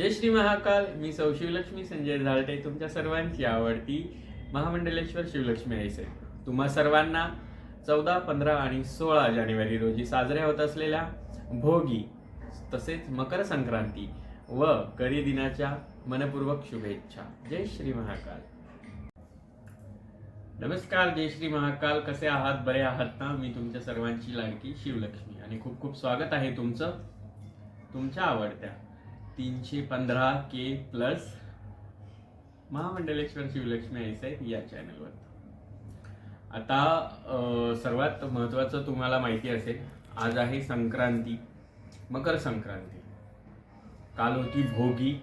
जय श्री महाकाल. मी सौ शिवलक्ष्मी संजय झालटे तुमच्या सर्वांची आवडती महामंडलेश्वर शिवलक्ष्मी आईसे तुम्हा सर्वांना चौदा पंधरा आणि सोळा जानेवारी रोजी साजऱ्या होत असलेल्या भोगी तसेच मकर संक्रांती व करी दिनाच्या मनपूर्वक शुभेच्छा. जय श्री महाकाल. नमस्कार जय श्री महाकाल. कसे आहात? बरे आहात ना मी तुमच्या सर्वांची लाडकी शिवलक्ष्मी. आणि खूप खूप स्वागत आहे तुमचं. तुमच्या आवडत्या. तीनशे पंधरा के प्लस महामंडलेश्वर शिवलक्ष्मी आहे या चॅनलवर आता सर्वात महत्त्वाचं तुम्हाला माहिती असेल आज आहे संक्रांती मकर संक्रांती. काल होती भोगी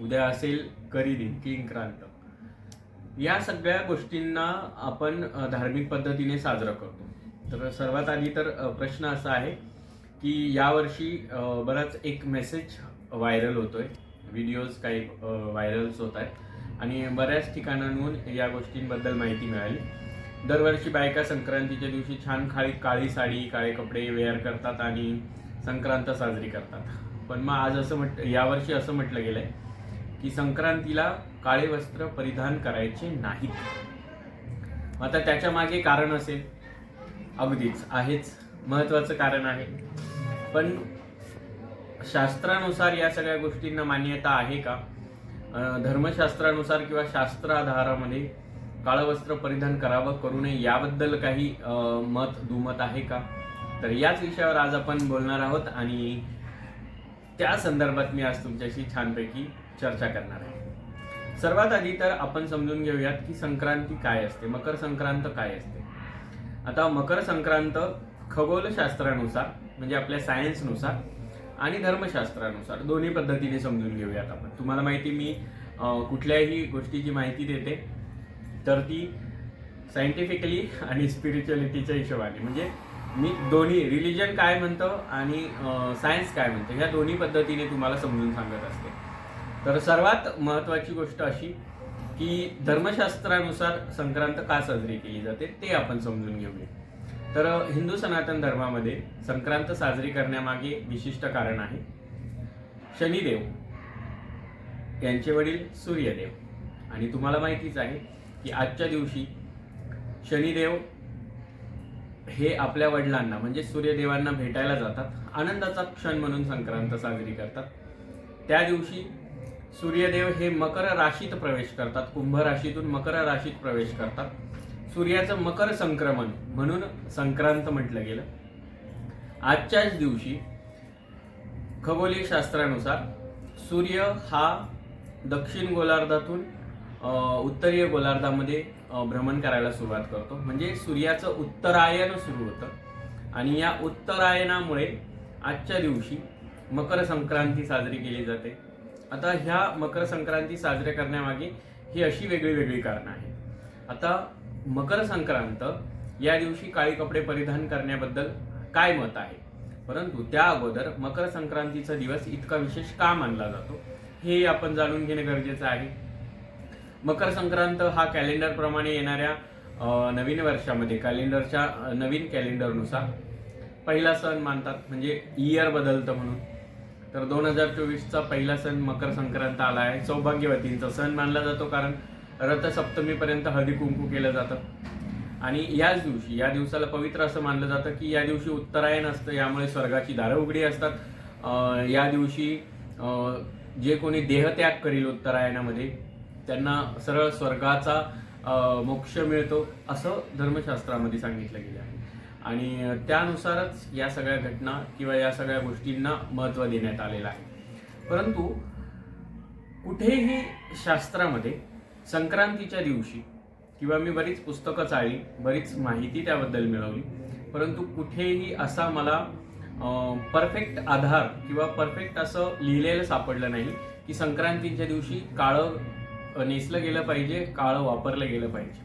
उद्या असेल करी दिन किंक्रांत. या सगळ्या गोष्टींना आपण धार्मिक पद्धतीने साजरं करतो. तर सर्वात आधी तर प्रश्न असा आहे की यावर्षी बराच एक मेसेज व्हायरल होतोय. व्हिडिओज काही व्हायरल्स होत आहेत. आणि बऱ्याच ठिकाणांहून या गोष्टींबद्दल माहिती मिळाली. दरवर्षी बायका संक्रांतीच्या दिवशी छान खाळी काळी साडी काळे कपडे वेअर करतात आणि संक्रांत साजरी करतात. पण मग आज असं म्हट यावर्षी असं म्हटलं गेलं आहे की संक्रांतीला काळे वस्त्र परिधान करायचे नाहीत. आता त्याच्यामागे कारण असेल. अगदीच आहेच. महत्त्वाचं कारण आहे. पण शास्त्रानुसार या सगळ्या गोष्टींना मान्यता आहे का? धर्मशास्त्रानुसार किंवा शास्त्र आधारामध्ये काळं वस्त्र परिधान करावं करू नये याबद्दल काही मत दुमत आहे का? तर याच विषयावर आज आपण बोलणार आहोत आणि त्या संदर्भात मी आज तुमच्याशी छानपैकी चर्चा करणार आहे. सर्वात आधी तर आपण समजून घेऊयात की संक्रांती काय असते मकर संक्रांत काय असते. आता मकर संक्रांत खगोलशास्त्रानुसार म्हणजे आपल्या सायन्सनुसार आणि धर्मशास्त्रानुसार. दोन्ही पद्धतीने समजून घेऊयात आपण. तुम्हाला माहिती मी कुठल्याही गोष्टीची माहिती देते. तर ती सायंटिफिकली आणि स्पिरिच्युअलिटीच्या हिशोबाने. म्हणजे मी दोन्ही रिलिजन काय म्हणतो आणि सायन्स काय म्हणतो ह्या दोन्ही पद्धतीने तुम्हाला समजून सांगत असते. तर सर्वात महत्त्वाची गोष्ट अशी की धर्मशास्त्रानुसार संक्रांत का साजरी केली जाते ते आपण समजून घेऊया. तर हिंदू सनातन धर्मामध्ये संक्रांत साजरी करण्यामागे विशिष्ट कारण आहे शनिदेव. यांचे वडील सूर्यदेव. आणि तुम्हाला माहितीच आहे की आजच्या दिवशी शनिदेव हे आपल्या वडिलांना म्हणजे सूर्यदेवांना भेटायला जातात. आनंदाचा क्षण म्हणून संक्रांत साजरी करतात. त्या दिवशी सूर्यदेव हे मकर राशीत प्रवेश करतात. कुंभ राशीतून मकर राशीत प्रवेश करतात. सूर्याचं मकर संक्रमण म्हणून संक्रांत म्हटलं गेलं. आजच्याच दिवशी खगोलीय शास्त्रानुसार सूर्य हा दक्षिण गोलार्धातून उत्तरीय गोलार्धामध्ये भ्रमण करायला सुरुवात करतो. म्हणजे सूर्याचं उत्तरायण सुरू होतं. आणि या उत्तरायणामुळे आजच्या दिवशी मकर संक्रांती साजरी केली जाते. आता ह्या मकर संक्रांती साजऱ्या करण्यामागे ही अशी वेगळी वेगळी कारणं आहेत. आता मकर संक्रांत या दिवशी काळी कपडे परिधान करण्याबद्दल काय मत आहे? परंतु त्या अगोदर मकर संक्रांतीचा दिवस इतका विशेष का मानला जातो? हे आपण जाणून घेणे गरजेचं आहे. मकर संक्रांत हा कॅलेंडरप्रमाणे येणाऱ्या नवीन वर्षामध्ये कॅलेंडरच्या नवीन कॅलेंडरनुसार पहिला सण मानतात म्हणजे इयर बदलतं म्हणून. तर दोन हजार चोवीसचा पहिला सण मकर संक्रांत आला आहे. सौभाग्यवतींचा सण मानला जातो कारण रथसप्तमीपर्यंत हळदी कुंकू केलं जातं. आणि याच दिवशी या दिवसाला पवित्र असं मानलं जातं की या दिवशी उत्तरायण असतं यामुळे स्वर्गाची दारं उघडी असतात. या दिवशी जे कोणी देहत्याग करील उत्तरायणामध्ये त्यांना सरळ स्वर्गाचा मोक्ष मिळतो असं धर्मशास्त्रामध्ये सांगितलं गेलं आहे. आणि त्यानुसारच या सगळ्या घटना किंवा या सगळ्या गोष्टींना महत्त्व देण्यात आलेलं आहे. परंतु कुठेही शास्त्रामध्ये संक्रांतीच्या दिवशी किंवा मी बरीच पुस्तकं चाळली बरीच माहिती त्याबद्दल मिळवली परंतु कुठेही असा मला परफेक्ट आधार किंवा परफेक्ट असं लिहिलेलं सापडलं नाही की संक्रांतीच्या दिवशी काळं नेसलं गेलं पाहिजे काळं वापरलं गेलं पाहिजे.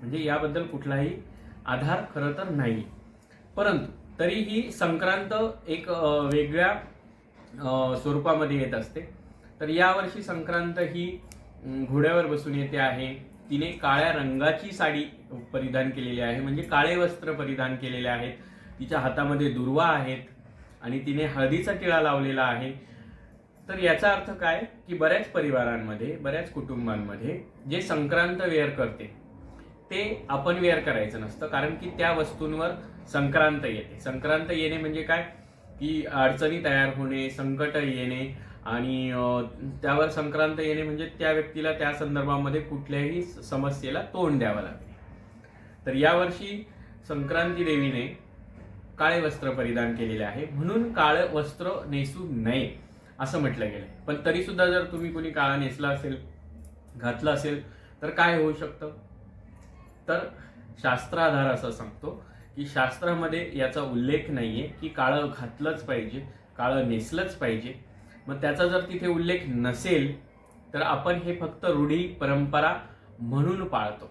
म्हणजे याबद्दल कुठलाही आधार खरं तर नाही. परंतु तरीही संक्रांत एक वेगळ्या स्वरूपामध्ये येत असते. तर यावर्षी संक्रांत ही घोड्यावर बसून येते आहे. तिने काळ्या रंगाची साडी परिधान केलेली आहे म्हणजे काळे वस्त्र परिधान केलेले आहेत. तिच्या हातामध्ये दुर्वा आहेत आणि तिने हळदीचा टिळा लावलेला आहे. तर याचा अर्थ काय? की बऱ्याच परिवारांमध्ये बऱ्याच कुटुंबांमध्ये जे संक्रांत वेअर करते ते आपण वेअर करायचं नसतं. कारण की त्या वस्तूंवर संक्रांत येते. संक्रांत येणे म्हणजे काय? की अडचणी तयार होणे संकट येणे आणि त्यावर संक्रांत येणे म्हणजे त्या व्यक्तीला त्या संदर्भामध्ये कुठल्याही समस्येला तोंड द्यावं लागते. तर यावर्षी संक्रांती देवीने काळे वस्त्र परिधान केलेले आहे. म्हणून काळं वस्त्र नेसू नये असं म्हटलं गेलं पण तरी सुद्धा जर तुम्ही कोणी काळा नेसला असेल घातलं असेल तर काय होऊ शकतं? तर शास्त्राधार असं सांगतो की शास्त्रामध्ये याचा उल्लेख नाहीये की काळं घातलंच पाहिजे काळं नेसलंच पाहिजे. मग त्याचा जर तिथे उल्लेख नसेल तर आपण हे फक्त रूढी परंपरा म्हणून पाळतो.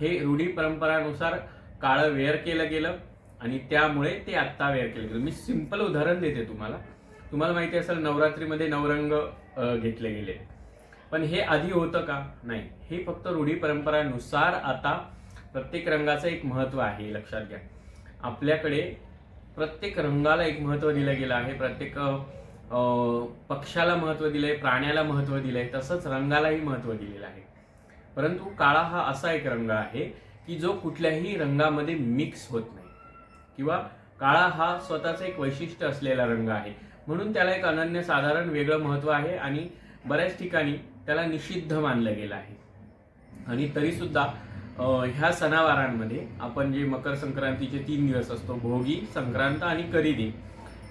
हे रूढी परंपरानुसार काळं वेअर केलं गेलं आणि त्यामुळे ते आत्ता वेअर केलं गेलं. मी सिंपल उदाहरण देते तुम्हाला. तुम्हाला माहिती असेल नवरात्रीमध्ये नवरंग घेतले गेले. पण हे आधी होतं का? नाही. हे फक्त रूढी परंपरानुसार आता प्रत्येक रंगाचं एक महत्त्व आहे लक्षात घ्या. आपल्याकडे प्रत्येक रंगाला एक महत्त्व दिलं गेलं आहे. प्रत्येक अ, महत्त्व पक्षाला आहे दिलंय प्राण्याला दिलं दिलंय तसंच रंगालाही महत्त्व दिलेलं आहे. परंतु काळा हा असा एक रंग आहे की जो कुठल्याही रंगामध्ये मिक्स होत नाही. किंवा काळा हा स्वतःचा एक वैशिष्ट्य असलेला रंग आहे. म्हणून त्याला एक अनन्य साधारण वेगळं महत्त्व आहे आणि बऱ्याच ठिकाणी त्याला निषिद्ध मानलं गेलं आहे. आणि तरीसुद्धा ह्या सणावारांमध्ये आपण जे मकर संक्रांतीचे तीन दिवस असतो भोगी संक्रांत आणि करिदी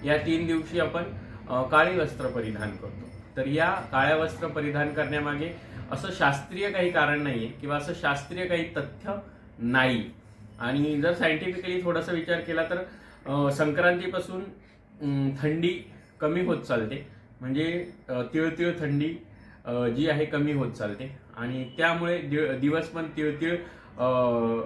या तीन दिवशी आपण काळी वस्त्र परिधान करतो. तर या काळ्या वस्त्र परिधान करण्यामागे असं शास्त्रीय काही कारण नाही आहे किंवा असं शास्त्रीय काही तथ्य नाही. आणि जर सायंटिफिकली थोडासा विचार केला तर संक्रांतीपासून थंडी कमी होत चालते. म्हणजे तिळतिळ थंडी जी आहे कमी होत चालते. आणि त्यामुळे दि- दिवस पण तिळतिळ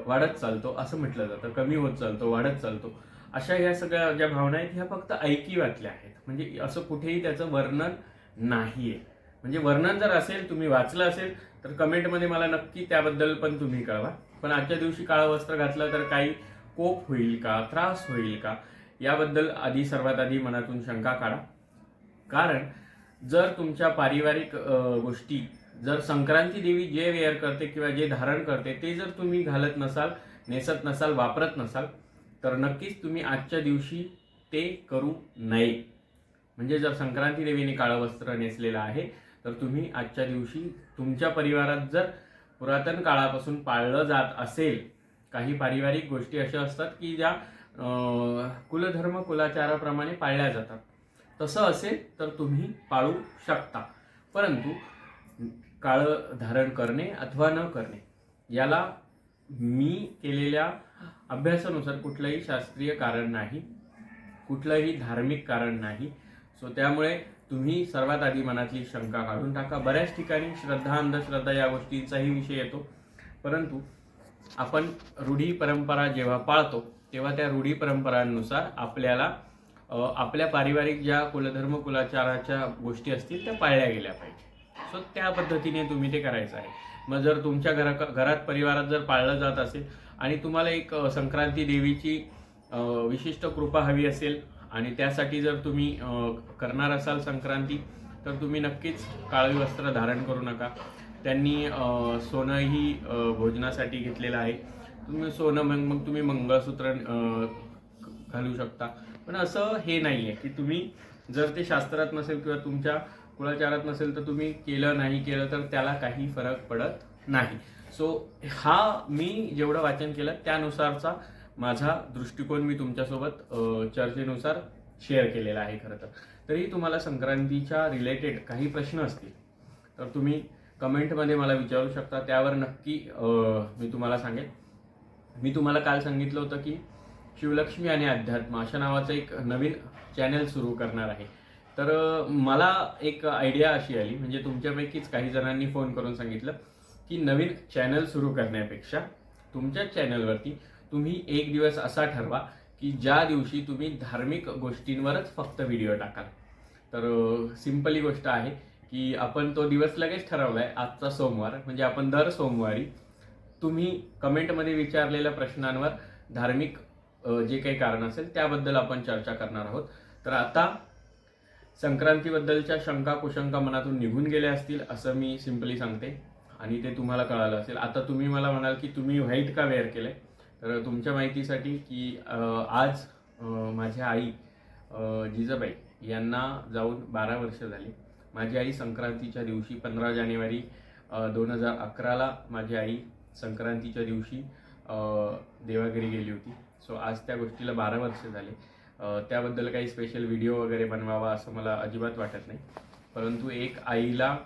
वाढत चालतो. असं म्हटलं जातं. कमी होत चालतो वाढत चालतो. अशा ह्या सगळ्या ज्या भावना आहेत ह्या फक्त ऐकिवातल्या आहेत. म्हणजे असं कुठेही त्याचं वर्णन नाही आहे म्हणजे वर्णन जर असेल तुम्ही वाचलं असेल तर कमेंटमध्ये मला नक्की त्याबद्दल पण तुम्ही कळवा. पण आजच्या दिवशी काळं वस्त्र घातलं तर काही कोप होईल का? त्रास होईल का? याबद्दल आधी सर्वात आधी मनातून शंका काढा. कारण जर तुमच्या पारिवारिक गोष्टी जर संक्रांती देवी जे वेअर करते किंवा जे धारण करते ते जर तुम्ही घालत नसाल नेसत नसाल वापरत नसाल तर नक्कीच तुम्ही आजच्या दिवशी ते करू नये. म्हणजे जर संक्रांती देवीने काळं वस्त्र नेसलेलं आहे तर तुम्ही आजच्या दिवशी तुमच्या परिवारात जर पुरातन काळापासून पाळलं जात असेल काही पारिवारिक गोष्टी अशा असतात की ज्या कुलधर्म कुलाचाराप्रमाणे पाळल्या जातात. तसं असेल तर तुम्ही पाळू शकता. परंतु काळं धारण करणे अथवा न करणे याला मी केलेल्या अभ्यासानुसार कुठलंही शास्त्रीय कारण नाही कुठलंही धार्मिक कारण नाही. सो त्यामुळे तुम्ही सर्वात आधी मनातली शंका काढून टाका. बऱ्याच ठिकाणी श्रद्धा अंधश्रद्धा या गोष्टींचाही विषय येतो. परंतु आपण रूढी परंपरा जेव्हा पाळतो तेव्हा त्या रूढी परंपरांनुसार आपल्याला आपल्या पारिवारिक ज्या कुलधर्म कुलाचाराच्या गोष्टी असतील त्या पाळल्या गेल्या पाहिजे. सो त्या पद्धतीने तुम्ही ते करायचं आहे. मग जर तुमच्या घरा घरात परिवारात जर पाळलं जात असेल आणि तुम्हाला एक संक्रांती देवीची विशिष्ट कृपा हवी असेल आणि त्यासाठी जर तुम्ही करणार असाल संक्रांती तर तुम्ही नक्कीच काळी वस्त्र धारण करू नका. त्यांनी सोनंही भोजनासाठी घेतलेलं आहे. तुम्ही सोनं मग मग तुम्ही मंगळसूत्र घालू शकता. पण असं हे नाही आहे की तुम्ही जर ते शास्त्रात नसेल किंवा तुमच्या कुळाचारात नसेल तर तुम्ही केलं नाही केलं तर त्याला काही फरक पडत नाही. सो हा मी जेवढं वाचन केलं त्यानुसारचा माझा दृष्टिकोन मी तुमच्यासोबत चर्चेनुसार शेअर केलेला आहे खरं तर. तरी तुम्हाला संक्रांतीच्या रिलेटेड काही प्रश्न असतील तर तुम्ही कमेंटमध्ये मला विचारू शकता. त्यावर नक्की मी तुम्हाला सांगेन. मी तुम्हाला काल सांगितलं होतं की शिवलक्ष्मी आणि अध्यात्म अशा नावाचं एक नवीन चॅनल सुरू करणार आहे. तर मला एक आयडिया अशी आली म्हणजे तुमच्यापैकीच काही जणांनी फोन करून सांगितलं. की नवीन चॅनल सुरू करण्यापेक्षा तुमच्या चॅनलवरती तुम्ही एक दिवस असा ठरवा की ज्या दिवशी तुम्ही धार्मिक गोष्टींवरच फक्त व्हिडिओ टाकाल. तर सिंपली गोष्ट आहे की आपण तो दिवस लगेच ठरवलाय आजचा सोमवार म्हणजे आपण दर सोमवारी तुम्ही कमेंटमध्ये विचारलेल्या प्रश्नांवर धार्मिक जे काही कारण असेल त्याबद्दल आपण चर्चा करणार आहोत. तर आता संक्रांतीबद्दलच्या शंका कुशंका मनातून निघून गेल्या असतील असं मी सिम्पली सांगते. आणि ते तुम्हाला कळालं असेल. आता तुम्ही मला म्हणाल की तुम्ही व्हाईट का वेअर केलं तर तुमच्या माहितीसाठी की आज माझ्या आई जिजाबाई यांना जाऊन बारा वर्ष झाली. माझी आई संक्रांतीच्या दिवशी पंधरा जानेवारी दोन हजार अकराला माझी आई संक्रांतीच्या दिवशी देवागिरी देवाघरी गेली होती. सो आज त्या गोष्टीला बारा वर्ष झाले. त्याबद्दल काही स्पेशल व्हिडिओ वगैरे बनवावा असं मला अजिबात वाटत नाही. परंतु एक आईला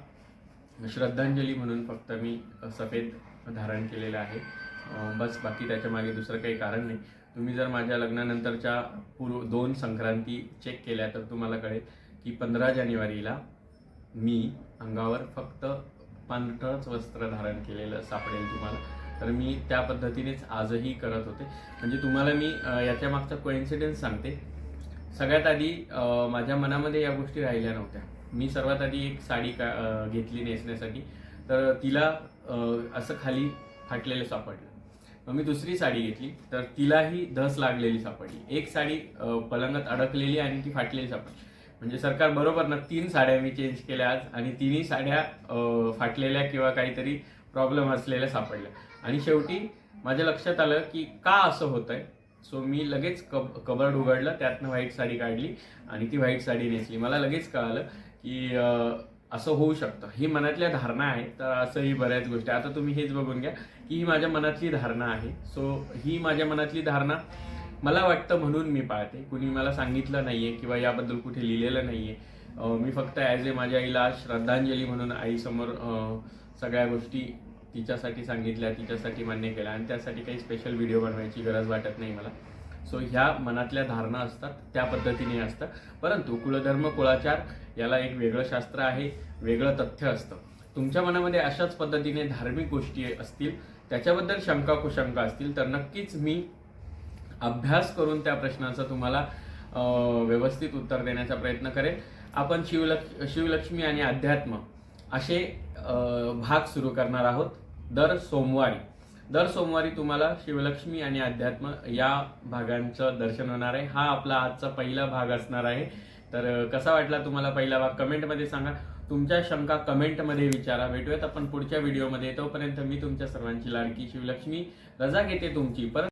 श्रद्धांजली म्हणून फक्त मी सफेद धारण केलेलं आहे. बस बाकी त्याच्यामागे दुसरं काही कारण नाही. तुम्ही जर माझ्या लग्नानंतरच्या पूर्व दोन संक्रांती चेक केल्या तर तुम्हाला कळेल की पंधरा जानेवारीला मी अंगावर फक्त पांढरंच वस्त्र धारण केलेलं सापडेल तुम्हाला. तर मी त्या पद्धतीनेच आजही करत होते. म्हणजे तुम्हाला मी याच्या मागचा कोइन्सिडन्स सांगते. सगळ्यात आधी माझ्या मनामध्ये या गोष्टी राहिल्या नव्हत्या. मी सर्वात आधी एक साडी का घेतली नेसण्यासाठी. तर तिला असं खाली फाटलेलं सापडलं. मग मी दुसरी साडी घेतली. तर तिलाही धस लागलेली सापडली. एक साडी पलंगात अडकलेली आणि ती फाटलेली सापडली. म्हणजे सरकार बरोबर ना तीन साड्या मी चेंज केल्या आज आणि तिन्ही साड्या फाटलेल्या किंवा काहीतरी प्रॉब्लेम असलेल्या सापडल्या. आणि शेवटी माझ्या लक्षात आलं की का असं होतं आहे सो मी लगेच कब कबर्ड उघडलं. त्यातनं व्हाईट साडी काढली आणि ती व्हाईट साडी नेसली. मला लगेच कळालं की असं होऊ शकतं. ही मनातल्या धारणा आहे. तर असंही बऱ्याच गोष्टी. आता तुम्ही हेच बघून घ्या की ही माझ्या मनातली धारणा आहे. सो ही माझ्या मनातली धारणा मला वाटतं म्हणून मी पाळते. कुणी मला सांगितलं नाही आहे किंवा याबद्दल कुठे लिहिलेलं नाही आहे मी फक्त ॲज ए माझ्या आईला श्रद्धांजली म्हणून आईसमोर सगळ्या गोष्टी तिच्यासाठी सांगितल्या तिच्यासाठी मान्य केल्या. आणि त्यासाठी काही स्पेशल व्हिडिओ बनवायची गरज वाटत नाही मला. सो ह्या मनातल्या धारणा असतात त्या पद्धतीने असतं. परंतु कुलधर्म कुळाचार याला एक वेगळं शास्त्र आहे वेगळं तथ्य असतं. तुमच्या मनामध्ये अशाच पद्धतीने धार्मिक गोष्टी असतील त्याच्याबद्दल शंका कुशंका असतील तर नक्कीच मी अभ्यास करून त्या प्रश्नाचं तुम्हाला व्यवस्थित उत्तर देण्याचा प्रयत्न करेन. आपण शिवलक्ष शिवलक्ष्मी आणि अध्यात्म असे भाग सुरू करणार आहोत दर सोमवारी. दर सोमवारी तुम्हाला शिवलक्ष्मी आणि अध्यात्म या भागांचं दर्शन होणार आहे. हा आपला आजचा पहिला भाग असणार आहे. तर कसा वाटला तुम्हाला पहिला भाग? कमेंटमध्ये सांगा. तुमच्या शंका कमेंटमध्ये विचारा. भेटूयात आपण पुढच्या व्हिडिओमध्ये. तोपर्यंत मी तुमच्या सर्वांची लाडकी शिवलक्ष्मी. रजा घेते तुमची. परत